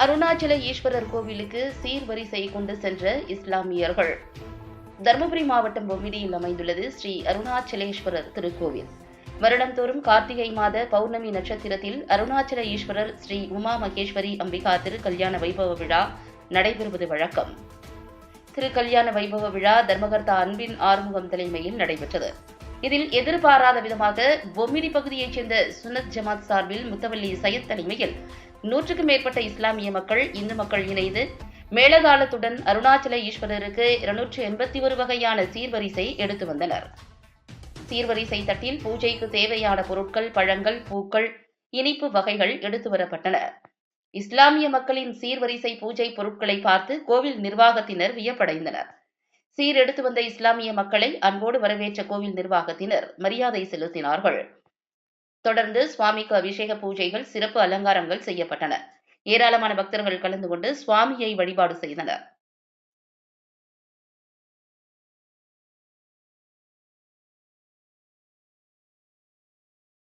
அருணாச்சல ஈஸ்வரர் கோவிலுக்கு சீர்வரிசை கொண்டு சென்ற இஸ்லாமியர்கள். தருமபுரி மாவட்டம் பொம்மிடியில் அமைந்துள்ளது ஸ்ரீ அருணாச்சலேஸ்வரர் திருக்கோவில். வருடந்தோறும் கார்த்திகை மாத பௌர்ணமி நட்சத்திரத்தில் அருணாச்சல ஈஸ்வரர் ஸ்ரீ உமா மகேஸ்வரி அம்பிகா திருக்கல்யாண வைபவ விழா நடைபெறுவது வழக்கம். திருக்கல்யாண வைபவ விழா தர்மகர்த்தா அன்பின் ஆறுமுகம் தலைமையில் நடைபெற்றது. இதில் எதிர்பாராத விதமாக பொம்மிடி பகுதியைச் சேர்ந்த சுனத் ஜமாத் சார்பில் முத்தவல்லி சையத் தலைமையில் நூற்றுக்கும் மேற்பட்ட இஸ்லாமிய மக்கள் இந்து மக்கள் இணைந்து மேளதாளத்துடன் அருணாச்சல ஈஸ்வரருக்கு இருநூற்று எண்பத்தி ஒரு வகையான சீர்வரிசை எடுத்து வந்தனர். சீர்வரிசை தட்டில் பூஜைக்கு தேவையான பொருட்கள் பழங்கள் பூக்கள் இனிப்பு வகைகள் எடுத்து வரப்பட்டன. இஸ்லாமிய மக்களின் சீர்வரிசை பூஜை பொருட்களை பார்த்து கோவில் நிர்வாகத்தினர் வியப்படைந்தனர். சீர் எடுத்து வந்த இஸ்லாமிய மக்களை அன்போடு வரவேற்ற கோவில் நிர்வாகத்தினர் மரியாதை செலுத்தினார்கள். தொடர்ந்து சுவாமிக்கு அபிஷேக பூஜைகள் சிறப்பு அலங்காரங்கள் செய்யப்பட்டன. ஏராளமான பக்தர்கள் கலந்து கொண்டு சுவாமியை வழிபாடு செய்தனர்.